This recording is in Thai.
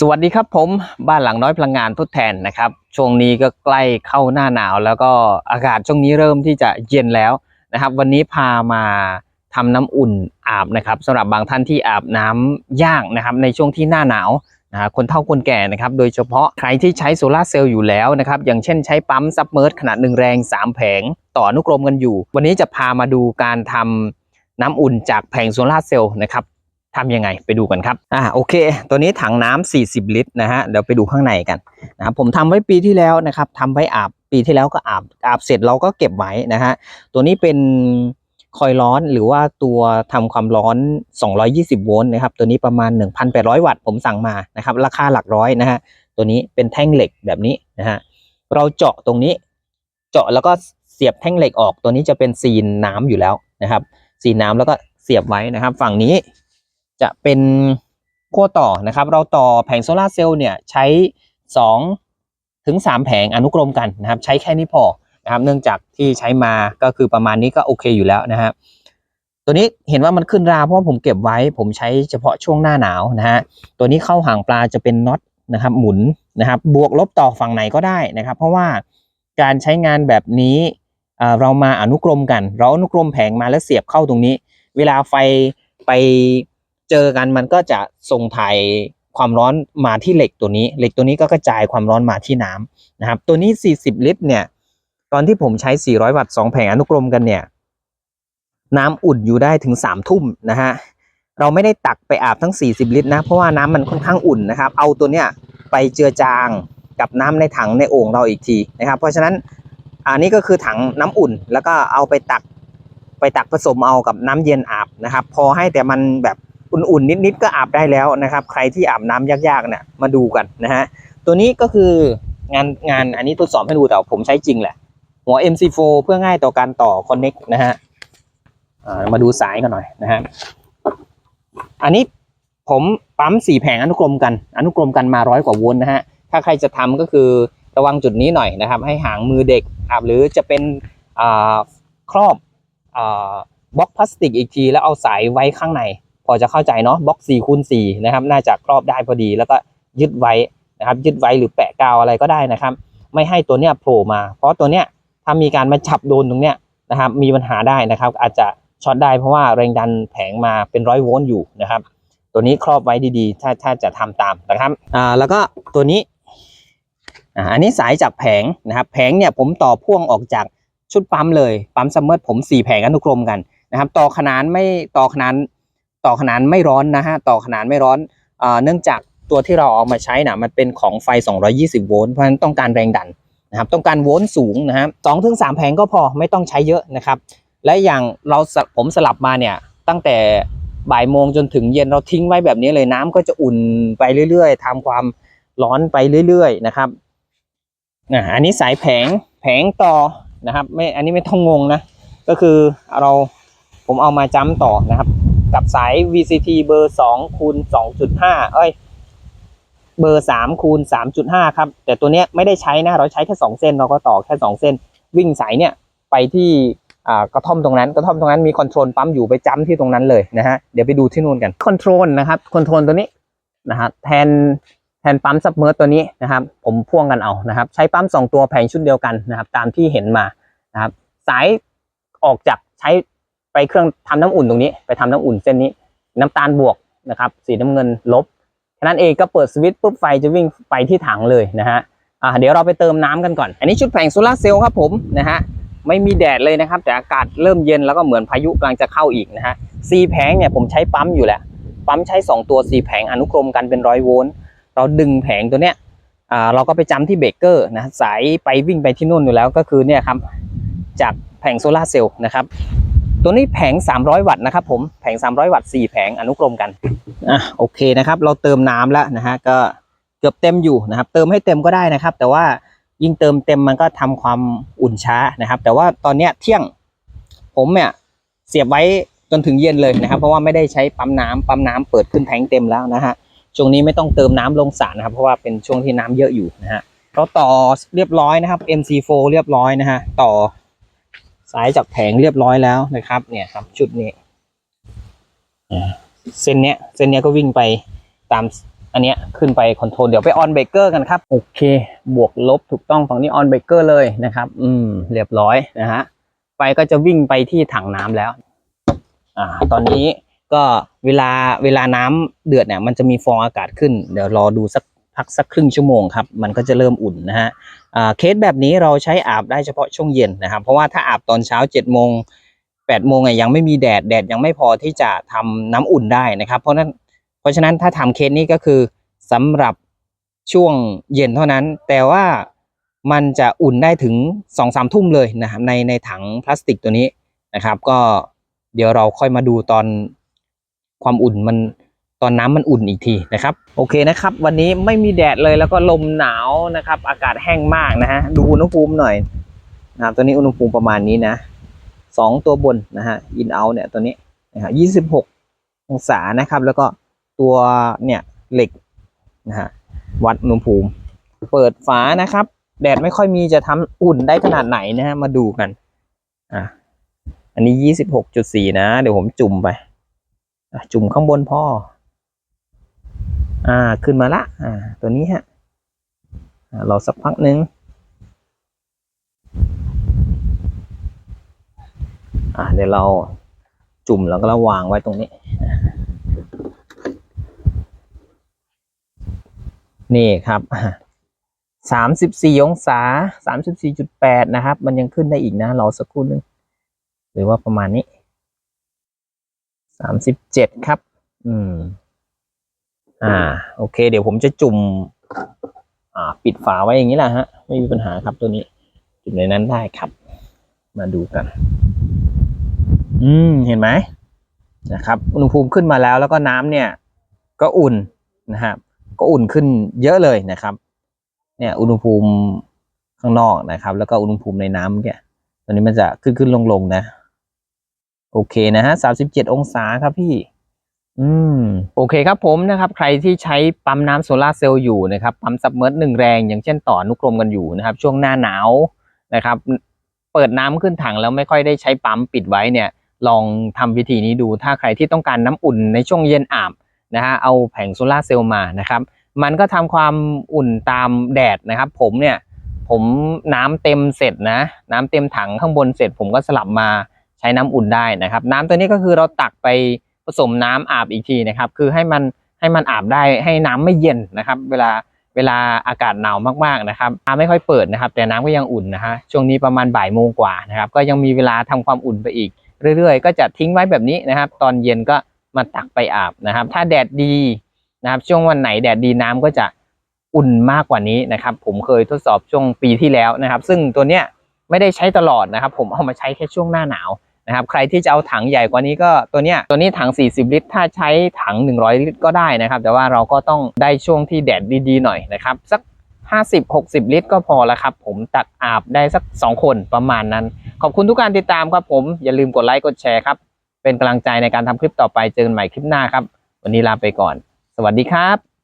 สวัสดีครับผมบ้านหลังน้อยพลังงานทดแทนนะครับ ช่วงนี้ก็ใกล้เข้าหน้าหนาว แล้วก็อากาศช่วงนี้เริ่มที่จะเย็นแล้วนะครับ วันนี้พามาทำน้ำอุ่นอาบนะครับสำหรับบางท่านที่อาบน้ำยากนะครับ ในช่วงที่หน้าหนาวนะฮะคนเฒ่าคนแก่นะครับ โดยเฉพาะใครที่ใช้โซลาร์เซลล์อยู่แล้วนะครับ อย่างเช่นใช้ปั๊มซับเมอร์ขนาดหนึ่งแรง 3 แผง ต่ออนุกรมกันอยู่ วันนี้จะพามาดูการทำน้ำอุ่นจากแผงโซลาร์เซลล์นะครับ ทำยังไงไปดูกันครับอ่าโอเค ตัวนี้ถังน้ำ40 ลิตรนะฮะเดี๋ยวไปดูข้างในกันนะครับผมทำไว้ปีที่แล้วนะครับทำไว้อาบปีที่แล้วก็อาบอาบเสร็จเราก็เก็บไว้นะฮะตัวนี้เป็นคอยล์ร้อนหรือว่าตัวทำความร้อน 220 โวลต์นะครับ ตัวนี้ประมาณ 1,800 วัตต์ผมสั่งมานะครับ ราคาหลักร้อยนะฮะตัวนี้เป็นแท่งเหล็กแบบนี้นะฮะเราเจาะตรงนี้ เจาะแล้วก็เสียบแท่งเหล็กออก ตัวนี้จะเป็นซีนน้ำอยู่แล้วนะครับ ซีนน้ำแล้วก็เสียบไว้นะครับ ฝั่งนี้ จะเป็นขั้วต่อนะครับ เราต่อแผงโซลาเซลล์เนี่ยใช้ 2 ถึง 3 แผงอนุกรมกันนะครับ ใช้แค่นี้พอนะครับ เนื่องจากที่ใช้มาก็คือประมาณนี้ก็โอเคอยู่แล้วนะฮะตัวนี้เห็นว่ามันขึ้นราเพราะผมเก็บไว้ผมใช้เฉพาะช่วงหน้าหนาวนะฮะตัวนี้เข้าห่างปลาจะเป็นน็อตนะครับ หมุนนะครับ บวกลบต่อฝั่งไหนก็ได้นะครับ เพราะว่าการใช้งานแบบนี้เออเรามาอนุกรมกัน เราอนุกรมแผงมาแล้วเสียบเข้าตรงนี้ เวลาไฟไป เจอกันมันก็จะส่งถ่ายความร้อนมาที่เหล็กตัวนี้ เหล็กตัวนี้ก็กระจายความร้อนมาที่น้ำนะครับ ตัวนี้ 40 ลิตร เนี่ย ตอนที่ผมใช้ 400 วัตต์ 2 แผงอนุกรมกันเนี่ย น้ำอุ่นอยู่ได้ถึง 3 ทุ่มนะฮะ เราไม่ได้ตักไปอาบทั้ง 40 ลิตรนะ เพราะว่าน้ำมันค่อนข้างอุ่นนะครับ เอาตัวเนี้ยไปเจือจางกับน้ำในถังในโอ่งเราอีกทีนะครับ เพราะฉะนั้นอันนี้ก็คือถังน้ำอุ่น แล้วก็เอาไปตักไปตักผสมเอากับน้ำเย็นอาบนะครับ พอให้แต่มันแบบ อุ่นๆนิดๆก็อาบได้แล้วนะครับ ใครที่อาบน้ำยากๆเนี่ยมาดูกันนะฮะตัวนี้ก็คืองานงานอันนี้ทดสอบให้ดูแต่ผมใช้จริงแหละ หัว MC4 เพื่อง่ายต่อการต่อ connect นะฮะมาดูสายกันหน่อยนะฮะอันนี้ผมปั๊มสี่แผงอนุกรมกัน อนุกรมกันมาร้อยกว่าโวลต์นะฮะ ถ้าใครจะทำก็คือระวังจุดนี้หน่อยนะครับ ให้ห่างมือเด็กอาบหรือจะเป็นครอบบล็อกพลาสติกอีกที แล้วเอาสายไว้ข้างใน พอจะเข้าใจเนาะบล็อก4คูณ4นะครับน่าจะครอบได้พอดีแล้วก็ยึดไว้นะครับยึดไว้หรือแปะกาวอะไรก็ได้นะครับ ไม่ให้ตัวเนี้ยโผล่มา เพราะตัวเนี้ยถ้ามีการมาจับโดนตรงเนี้ยนะครับมีปัญหาได้นะครับ อาจจะช็อตได้เพราะว่าแรงดันแผงมาเป็นร้อยโวลต์อยู่นะครับ ตัวนี้ครอบไว้ดีๆ ถ้าถ้าจะทำตามนะครับอ่าแล้วก็ตัวนี้อ่าอันนี้สายจากแผงนะครับแผงเนี่ยผมต่อพ่วงออกจากชุดปั๊มเลยปั๊มซัมเมอร์ผมสี่แผงอนุกรมกันนะครับต่อขนานไม่ต่อขนาน ต่อขนานไม่ร้อนนะฮะต่อขนานไม่ร้อนเนื่องจากตัวที่เราเอามาใช้นะมันเป็นของไฟ 220 โวลต์เพราะฉะนั้นต้องการแรงดันนะครับต้องการโวลต์สูงนะครับสองถึงสามแผงก็พอไม่ต้องใช้เยอะนะครับ และอย่างเราผมสลับมาเนี่ยตั้งแต่บ่ายโมงจนถึงเย็นเราทิ้งไว้แบบนี้เลยน้ำก็จะอุ่นไปเรื่อยๆทำความร้อนไปเรื่อยๆนะครับอ่าอันนี้สายแผงแผงต่อนะครับไม่อันนี้ไม่ต้องงงนะก็คือเราผมเอามาจ้ำต่อนะครับ กับสาย VCT เบอร์2คูณ2.5 เอ้ย เบอร์3คูณ3.5 ครับ แต่ตัวเนี้ยไม่ได้ใช้นะ เราใช้แค่ 2 เส้น เราก็ต่อแค่ 2 เส้น วิ่งสายเนี่ยไปที่กระท่อมตรงนั้น กระท่อมตรงนั้นมีคอนโทรลปั๊มอยู่ไปจ้ำที่ตรงนั้นเลยนะฮะ เดี๋ยวไปดูที่นู่นกัน คอนโทรลนะครับ คอนโทรลตัวนี้นะฮะแทนแทนปั๊มซับเมอร์ตัวนี้นะครับ ผมพ่วงกันเอานะครับ ใช้ปั๊มสองตัวแผงชุดเดียวกันนะครับ ตามที่เห็นมานะครับ สายออกจากใช้ ไปเครื่องทำน้ำอุ่นตรงนี้ ไปทำน้ำอุ่นเส้นนี้ น้ำตาลบวกนะครับ สีน้ำเงินลบแค่นั้นเองก็เปิดสวิตช์ปุ๊บไฟจะวิ่งไปที่ถังเลยนะฮะอ่าเดี๋ยวเราไปเติมน้ำกันก่อน อันนี้ชุดแผงโซลาเซลล์ครับผมนะฮะไม่มีแดดเลยนะครับ แต่อากาศเริ่มเย็นแล้วก็เหมือนพายุกำลังจะเข้าอีกนะฮะซีแผงเนี่ยผมใช้ปั๊มอยู่แหละปั๊มใช้สองตัวซีแผงอนุกรมกันเป็นร้อยโวลต์เราดึงแผงตัวเนี้ยอ่าเราก็ไปจำที่เบรกเกอร์นะสายไปวิ่งไปที่นู่นอยู่แล้วก็คือเนี่ยครับจากแผงโซลาเซลล์นะครับ ตัวนี้แผง 300 วัตต์นะครับผมแผง 300 วัตต์4แผงอนุกรมกันอะโอเคนะครับ เราเติมน้ำแล้วนะฮะก็เกือบเต็มอยู่นะครับ เติมให้เต็มก็ได้นะครับ แต่ว่ายิ่งเติมเต็มมันก็ทำความอุ่นช้านะครับ แต่ว่าตอนเนี้ยเที่ยงผมเนี่ยเสียบไว้จนถึงเย็นเลยนะครับ เพราะว่าไม่ได้ใช้ปั๊มน้ำปั๊มน้ำเปิดขึ้นแทงเต็มแล้วนะฮะช่วงนี้ไม่ต้องเติมน้ำลงสระนะครับ เพราะว่าเป็นช่วงที่น้ำเยอะอยู่นะฮะเราต่อเรียบร้อยนะครับ MC4 เรียบร้อยนะฮะต่อ สายจากแผงเรียบร้อยแล้วนะครับ เนี่ยครับ ชุดนี้เส้นเนี้ยเส้นเนี้ยก็วิ่งไปตามอันเนี้ยขึ้นไปคอนโทรลเดี๋ยวไปออนเบรกเกอร์กันครับ โอเค บวกลบถูกต้องฝั่งนี้ออนเบรกเกอร์เลยนะครับ อืม เรียบร้อยนะฮะไฟก็จะวิ่งไปที่ถังน้ำแล้ว อ่า ตอนนี้ก็เวลาเวลาน้ำเดือดเนี่ย มันจะมีฟองอากาศขึ้น เดี๋ยวรอดูสัก พักสักครึ่งชั่วโมงครับมันก็จะเริ่มอุ่นนะฮะเคสแบบนี้เราใช้อาบได้เฉพาะช่วงเย็นนะครับ เพราะว่าถ้าอาบตอนเช้า7จ็ดโมงแปดโมงยังไม่มีแดดแดดยังไม่พอที่จะทำน้ำอุ่นได้นะครับ เพราะนั้นเพราะฉะนั้นถ้าทำเคสนี้ก็คือสำหรับช่วงเย็นเท่านั้น แต่ว่ามันจะอุ่นได้ถึง2องสามทุ่มเลยนะครับในในถังพลาสติกตัวนี้นะครับ ก็เดี๋ยวเราค่อยมาดูตอนความอุ่นมัน ตอนน้ำมันอุ่นอีกทีนะครับ โอเคนะครับ วันนี้ไม่มีแดดเลยแล้วก็ลมหนาวนะครับ อากาศแห้งมากนะฮะดูอุณหภูมิหน่อยนะครับตัวนี้อุณหภูมิประมาณนี้นะสองตัวบนนะฮะอินเอาเนี่ยตัวนี้นะครับยี่สิบหกองศานะครับ แล้วก็ตัวเนี่ยเหล็กนะฮะวัดอุณหภูมิ เปิดฝานะครับ แดดไม่ค่อยมีจะทำอุ่นได้ขนาดไหนนะฮะมาดูกันอะอันนี้ยี่สิบหกจุดสี่นะ เดี๋ยวผมจุ่มไปจุ่มข้างบนพ่อ อ่าขึ้นมาละอ่าตัวนี้ฮะอ่ารอสักพักหนึ่งอ่าเดี๋ยวเราจุ่มแล้วก็เราวางไว้ตรงนี้ นี่ครับสามสิบสี่องศาสามสิบสี่จุดแปดนะครับ มันยังขึ้นได้อีกนะรอสักครู่หนึง หรือว่าประมาณนี้สามสิบเจ็ดครับ อืม อ่า โอเค เดี๋ยวผมจะจุ่ม อ่า ปิดฝาไว้อย่างนี้แหละฮะ ไม่มีปัญหาครับตัวนี้ จุ่มในนั้นได้ครับ มาดูกัน อืม เห็นไหมนะครับ อุณหภูมิขึ้นมาแล้วแล้วก็น้ำเนี่ย ก็อุ่นนะครับก็อุ่นขึ้นเยอะเลยนะครับ เนี่ย อุณหภูมิข้างนอกนะครับ แล้วก็อุณหภูมิในน้ำเนี่ยตอนนี้มันจะขึ้นขึ้นลงลงนะ โอเคนะฮะสามสิบเจ็ดองศาครับพี่ อืมโอเคครับผมนะครับ ใครที่ใช้ปั๊มน้ำโซลาเซลล์อยู่นะครับปั๊มซับเมอร์หนึ่งแรง อย่างเช่นต่อนุกรมกันอยู่นะครับ ช่วงหน้าหนาวนะครับ เปิดน้ำขึ้นถังแล้วไม่ค่อยได้ใช้ปั๊มปิดไว้เนี่ย ลองทำวิธีนี้ดูถ้าใครที่ต้องการน้ำอุ่นในช่วงเย็นอาบนะฮะเอาแผงโซลาเซลล์มานะครับ มันก็ทำความอุ่นตามแดดนะครับ ผมเนี่ยผมน้ำเต็มเสร็จนะ น้ำเต็มถังข้างบนเสร็จ ผมก็สลับมาใช้น้ำอุ่นได้นะครับ น้ำตัวนี้ก็คือเราตักไป ผสมน้ำอาบอีกทีนะครับ คือให้มันให้มันอาบได้ให้น้ำไม่เย็นนะครับ เวลาเวลาอากาศหนาวมากๆนะครับน้ำไม่ค่อยเปิดนะครับ แต่น้ำก็ยังอุ่นนะฮะช่วงนี้ประมาณบ่ายโมงกว่านะครับ ก็ยังมีเวลาทำความอุ่นไปอีกเรื่อยๆ ก็จะทิ้งไว้แบบนี้นะครับ ตอนเย็นก็มาตักไปอาบนะครับ ถ้าแดดดีนะครับ ช่วงวันไหนแดดดีน้ำก็จะอุ่นมากกว่านี้นะครับ ผมเคยทดสอบช่วงปีที่แล้วนะครับ ซึ่งตัวเนี้ยไม่ได้ใช้ตลอดนะครับ ผมเอามาใช้แค่ช่วงหน้าหนาว นะครับใครที่จะเอาถังใหญ่กว่านี้ก็ตัวเนี้ยตัวนี้ถัง 40 ลิตร ถ้าใช้ถัง 100 ลิตรก็ได้นะครับ แต่ว่าเราก็ต้องได้ช่วงที่แดดดีๆหน่อยนะครับสัก 50-60 ลิตร ก็พอแล้วครับ ผมตักอาบได้สัก 2 คนประมาณนั้น ขอบคุณทุกการติดตามครับผมอย่าลืมกดไลค์กดแชร์ครับเป็นกำลังใจในการทำคลิปต่อไปเจอกันใหม่คลิปหน้าครับ วันนี้ลาไปก่อน สวัสดีครับ